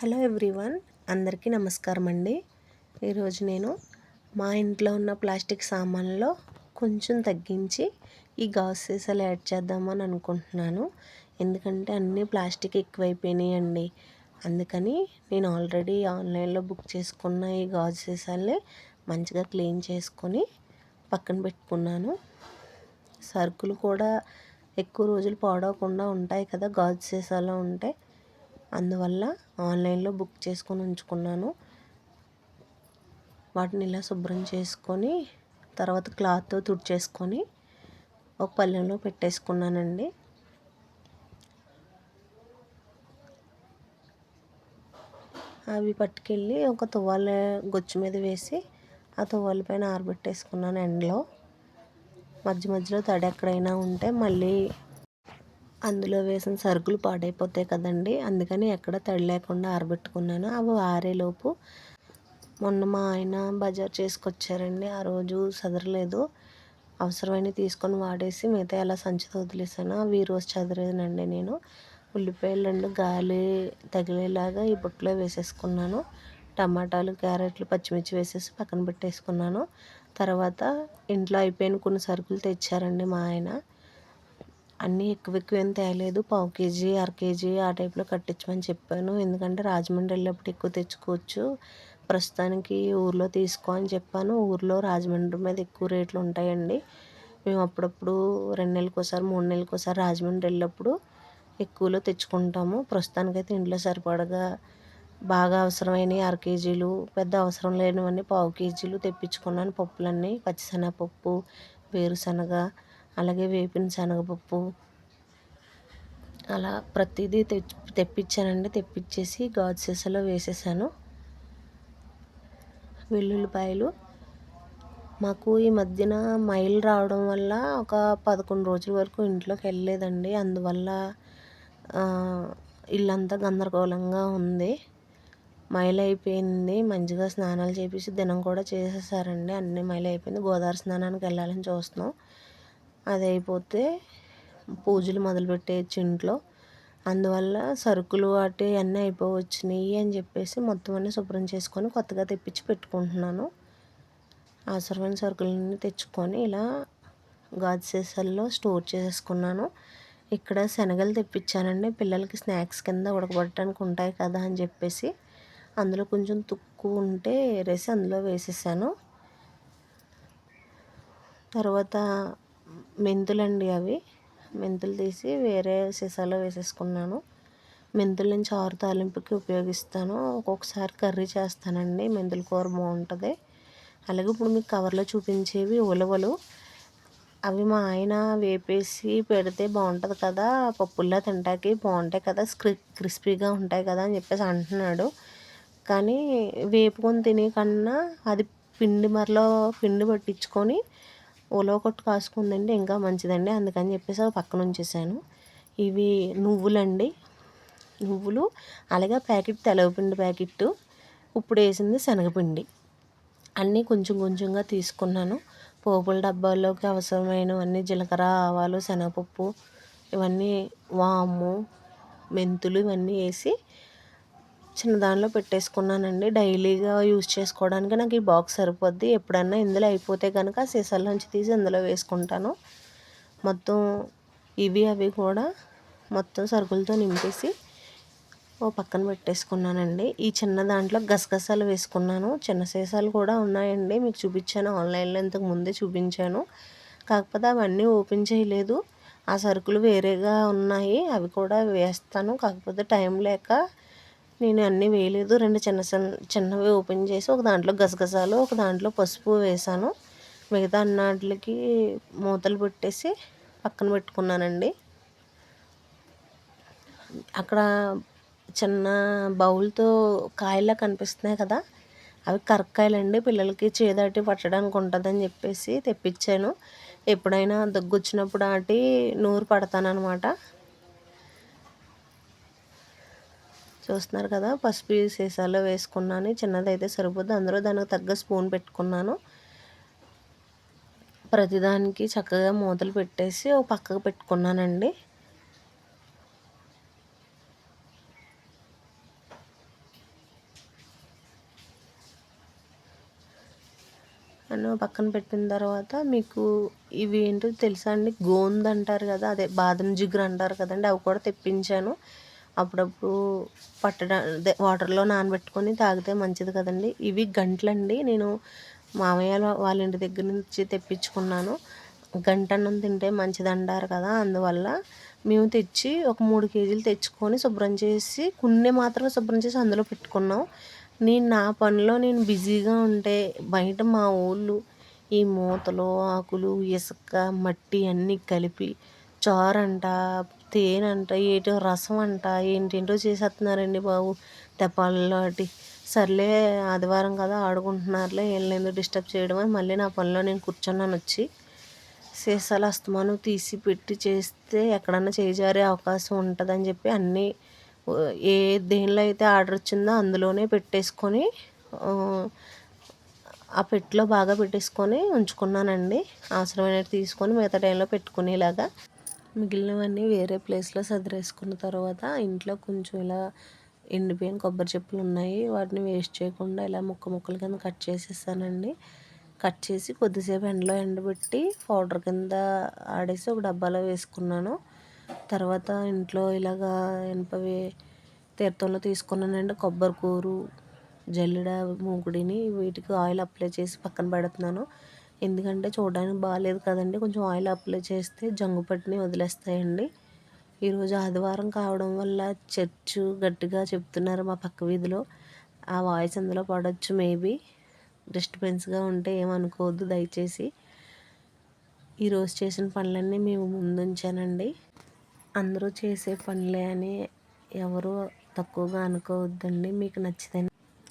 Hello everyone అందరికీ నమస్కారం అండి ఈరోజు నేను మా ఇంట్లో ఉన్న ప్లాస్టిక్ సామాన్లో కొంచెం తగ్గించి ఈ గాజు సీసాలు యాడ్ చేద్దామని అనుకుంటున్నాను. ఎందుకంటే అన్నీ ప్లాస్టిక్ ఎక్కువైపోయినాయి అండి అందుకని నేను ఆల్రెడీ ఆన్లైన్లో బుక్ చేసుకున్న ఈ గాజు సీసాలని మంచిగా క్లీన్ చేసుకొని పక్కన పెట్టుకున్నాను. సరుకులు కూడా ఎక్కువ రోజులు పాడవకుండా ఉంటాయి కదా గాజు సీసాలో ఉంటే. అందువల్ల ఆన్లైన్లో బుక్ చేసుకొని ఉంచుకున్నాను. వాటిని ఇలా శుభ్రం చేసుకొని తర్వాత క్లాత్తో తుడిచేసుకొని ఒక పళ్ళెంలో పెట్టేసుకున్నానండి. అవి పట్టుకెళ్ళి ఒక తువ్వాల గొచ్చు మీద వేసి ఆ తువ్వాల పైన ఆరబెట్టేసుకున్నాను ఎండలో. మధ్య మధ్యలో తడి ఎక్కడైనా ఉంటే మళ్ళీ అందులో వేసిన సరుకులు పాడైపోతాయి కదండి. అందుకని ఎక్కడ తడి లేకుండా ఆరబెట్టుకున్నాను. అవి ఆరేలోపు మొన్న మా ఆయన బజార్ చేసుకొచ్చారండి. ఆ రోజు చదరలేదు అవసరమైన తీసుకొని వాడేసి మిగతా ఎలా సంచితో వదిలేసాను అవి ఈరోజు చదివానండి నేను. ఉల్లిపాయలు రెండు గాలి తగిలేలాగా ఈ బుట్టలో వేసేసుకున్నాను. టమాటాలు క్యారెట్లు పచ్చిమిర్చి వేసేసి పక్కన పెట్టేసుకున్నాను. తర్వాత ఇంట్లో అయిపోయిన కొన్ని సరుకులు తెచ్చారండి మా ఆయన. అన్నీ ఎక్కువ ఎక్కువ ఏం తేలేదు. పావు కేజీ అర కేజీ ఆ టైప్లో కట్టించమని చెప్పాను. ఎందుకంటే రాజమండ్రి వెళ్ళేప్పుడు ఎక్కువ తెచ్చుకోవచ్చు. ప్రస్తుతానికి ఊర్లో తీసుకో అని చెప్పాను. ఊర్లో రాజమండ్రి మీద ఎక్కువ రేట్లు ఉంటాయండి. మేము అప్పుడప్పుడు రెండు నెలలకు ఒకసారి మూడు నెలలకు ఒకసారి రాజమండ్రి వెళ్ళినప్పుడు ఎక్కువలో తెచ్చుకుంటాము. ప్రస్తుతానికైతే ఇంట్లో సరిపడగా బాగా అవసరమైనవి అర కేజీలు పెద్ద అవసరం లేనివన్నీ పావు కేజీలు తెప్పించుకున్నాను. పప్పులన్నీ పచ్చిశనగపప్పు వేరుశనగ అలాగే వేపిన శనగపప్పు. అలా ప్రతిదీ తెచ్చి తెప్పించానండి. తెప్పించేసి గాజు సీసాలో వేసేసాను. వెల్లుల్లిపాయలు. మాకు ఈ మధ్యన మైల్ రావడం వల్ల ఒక పదకొండు రోజుల వరకు ఇంట్లోకి వెళ్ళలేదండి. అందువల్ల ఇల్లంతా గందరగోళంగా ఉంది. మైల్ అయిపోయింది. మంచిగా స్నానాలు చేపించి దినం కూడా చేసేసారండి. అన్ని మైల్ అయిపోయింది. గోదావరి స్నానానికి వెళ్ళాలని చూస్తున్నాం. అది అయిపోతే పూజలు మొదలుపెట్టేయచ్చు ఇంట్లో అందువల్ల సరుకులు వాటి అన్నీ అయిపోవచ్చినాయి అని చెప్పేసి మొత్తం అన్నీ శుభ్రం చేసుకొని కొత్తగా తెప్పించి పెట్టుకుంటున్నాను. అవసరమైన సరుకులన్నీ తెచ్చుకొని ఇలా గాజు సీసాల్లో స్టోర్ చేసేసుకున్నాను. ఇక్కడ శనగలు తెప్పించానండి. పిల్లలకి స్నాక్స్ కింద ఉడకబట్టడానికి ఉంటాయి కదా అని చెప్పేసి అందులో కొంచెం తుక్కు ఉంటే వేసి అందులో వేసేసాను. తర్వాత మెంతులండి అవి. మెంతులు తీసి వేరే సీసాలో వేసేసుకున్నాను. మెంతులను చారు తాలింపుకి ఉపయోగిస్తాను. ఒక్కొక్కసారి కర్రీ చేస్తానండి. మెంతుల కూర బాగుంటుంది. అలాగే ఇప్పుడు మీకు కవర్లో చూపించేవి ఉలవలు. అవి మా ఆయన వేపేసి పెడితే బాగుంటుంది కదా. పప్పుల్లో తింటాకి బాగుంటాయి కదా. స్క్రి క్రిస్పీగా ఉంటాయి కదా అని చెప్పేసి అంటున్నాడు. కానీ వేపుకొని తినే కన్నా అది పిండి మరలో పిండి పట్టించుకొని ఉలవ కొట్టు కాసుకుందండి ఇంకా మంచిదండి. అందుకని చెప్పేసి అవి పక్కన ఉంచేసాను. ఇవి నువ్వులండి. నువ్వులు అలాగే ప్యాకెట్ తెలవపిండి ప్యాకెట్ ఇప్పుడు వేసింది శనగపిండి. అన్నీ కొంచెం కొంచెంగా తీసుకున్నాను. పోపుల డబ్బాల్లోకి అవసరమైనవన్నీ జీలకర్ర ఆవాలు శనగపప్పు ఇవన్నీ వాము మెంతులు ఇవన్నీ వేసి చిన్న దానిలో పెట్టేసుకున్నానండి. డైలీగా యూజ్ చేసుకోవడానికి నాకు ఈ బాక్స్ సరిపోద్ది. ఎప్పుడన్నా ఇందులో అయిపోతే కనుక సీసాల్లోంచి తీసి ఇందులో వేసుకుంటాను. మొత్తం ఇవి అవి కూడా మొత్తం సరుకులతో నింపేసి ఓ పక్కన పెట్టేసుకున్నానండి. ఈ చిన్న దాంట్లో గసగసాలు వేసుకున్నాను. చిన్న సీసాలు కూడా ఉన్నాయండి. మీకు చూపించాను. ఆన్లైన్లో ఇంతకు ముందే చూపించాను. కాకపోతే అవన్నీ ఓపెన్ చేయలేదు. ఆ సరుకులు వేరేగా ఉన్నాయి. అవి కూడా వేస్తాను. కాకపోతే టైం లేక నేను అన్నీ వేయలేదు. రెండు చిన్న చిన్న చిన్నవి ఓపెన్ చేసి ఒక దాంట్లో గసగసాలు ఒక దాంట్లో పసుపు వేసాను. మిగతా అన్నాటికి మూతలు పెట్టేసి పక్కన పెట్టుకున్నానండి. అక్కడ చిన్న బౌల్తో కాయలా కనిపిస్తున్నాయి కదా అవి కరక్కాయలండి. పిల్లలకి చేదాటి పట్టడానికి ఉంటుందని చెప్పేసి తెప్పించాను. ఎప్పుడైనా దగ్గు వచ్చినప్పుడు ఆటి నూరు పడతానమాట చూస్తున్నారు కదా. పసుపు సీసాలో వేసుకున్నాను. చిన్నదైతే సరిపోద్ది. అందులో దానికి తగ్గ స్పూన్ పెట్టుకున్నాను. ప్రతిదానికి చక్కగా మూతలు పెట్టేసి ఒక పక్కకు పెట్టుకున్నానండి. అని పక్కన పెట్టిన తర్వాత మీకు ఇవి ఏంటో తెలుసా అండి? గోంద్ అంటారు కదా. అదే బాదం జిగురు అంటారు కదండి. అవి కూడా తెప్పించాను. అప్పుడప్పుడు పట్టడా అదే వాటర్లో నానబెట్టుకొని తాగితే మంచిది కదండి. ఇవి గంటలండి. నేను మామయ్య వాళ్ళ ఇంటి దగ్గర నుంచి తెప్పించుకున్నాను. గంట అన్నం తింటే మంచిది అంటారు కదా. అందువల్ల మేము తెచ్చి ఒక మూడు కేజీలు తెచ్చుకొని శుభ్రం చేసి కొన్ని మాత్రమే శుభ్రం చేసి అందులో పెట్టుకున్నాం. నేను నా పనిలో నేను బిజీగా ఉంటే బయట మా ఊళ్ళు ఈ మూతలు ఆకులు ఇసుక మట్టి అన్నీ కలిపి చారంట తేనంట ఏటో రసం అంట ఏంటేంటో చేసేస్తున్నారండి బాబు. తెప్పాలలో అటు. సర్లే ఆదివారం కదా ఆడుకుంటున్నారులే వీళ్ళని డిస్టర్బ్ చేయడం అని మళ్ళీ నా పనిలో నేను కూర్చున్నాను వచ్చి. సీసాలు అస్తమానం తీసి పెట్టి చేస్తే ఎక్కడన్నా చేజారే అవకాశం ఉంటుందని చెప్పి అన్నీ ఏ దేనిలో అయితే ఆర్డర్ వచ్చిందో అందులోనే పెట్టేసుకొని ఆ పెట్టిలో బాగా పెట్టేసుకొని ఉంచుకున్నానండి. అవసరమైనవి తీసుకొని మిగతా టైంలో పెట్టుకునేలాగా. మిగిలినవన్నీ వేరే ప్లేస్లో సదిరేసుకున్న తర్వాత ఇంట్లో కొంచెం ఇలా ఎండిపోయిన కొబ్బరి చెప్పులు ఉన్నాయి. వాటిని వేస్ట్ చేయకుండా ఇలా ముక్క ముక్కల కింద కట్ చేసేసానండి. కట్ చేసి కొద్దిసేపు ఎండలో ఎండబెట్టి పౌడర్ కింద ఆడేసి ఒక డబ్బాలో వేసుకున్నాను. తర్వాత ఇంట్లో ఇలాగా ఇనపవి తీర్థంలో తీసుకున్నానండి. కొబ్బరి కూరు జల్లెడ మూకుడిని వీటికి ఆయిల్ అప్లై చేసి పక్కన పెడుతున్నాను. ఎందుకంటే చూడడానికి బాగాలేదు కదండి. కొంచెం ఆయిల్ అప్లై చేస్తే జంగు పట్టిని వదిలేస్తాయండి. ఈరోజు ఆదివారం కావడం వల్ల చర్చు గట్టిగా చెప్తున్నారు మా పక్క వీధిలో. ఆ వాయిస్ అందులో పడవచ్చు మేబీ డిస్టర్బెన్స్గా ఉంటే ఏమనుకోవద్దు దయచేసి. ఈరోజు చేసిన పనులన్నీ మేము ముందుంచానండి. అందరూ చేసే పనులే అని ఎవరు తక్కువగా అనుకోవద్దండి. మీకు నచ్చితే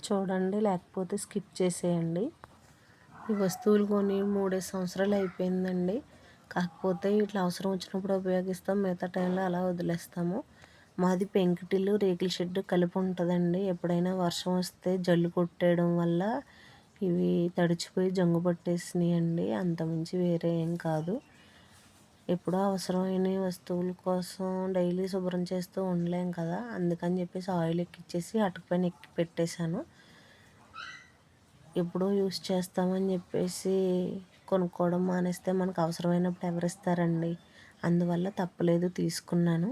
చూడండి లేకపోతే స్కిప్ చేసేయండి. ఈ వస్తువులు కొని మూడే సంవత్సరాలు అయిపోయిందండి. కాకపోతే ఇట్లా అవసరం వచ్చినప్పుడు ఉపయోగిస్తాం మిగతా టైంలో అలా వదిలేస్తాము. మాది పెంకుటిల్లు రేకుల షెడ్ కలిపి ఉంటుందండి. ఎప్పుడైనా వర్షం వస్తే జల్లు కొట్టేయడం వల్ల ఇవి తడిచిపోయి జంగు పట్టేసినాయి అండి అంతమించి వేరే ఏం కాదు. ఎప్పుడో అవసరమైన వస్తువుల కోసం డైలీ శుభ్రం చేస్తూ ఉండలేం కదా. అందుకని చెప్పేసి ఆయిల్ ఎక్కిచ్చేసి అటుకుపైన ఎక్కి పెట్టేశాను. ఎప్పుడో యూస్ చేస్తామని చెప్పేసి కొనుక్కోవడం మానేస్తే మనకు అవసరమైనప్పుడు ఎవరిస్తారండి? అందువల్ల తప్పలేదు తీసుకున్నాను.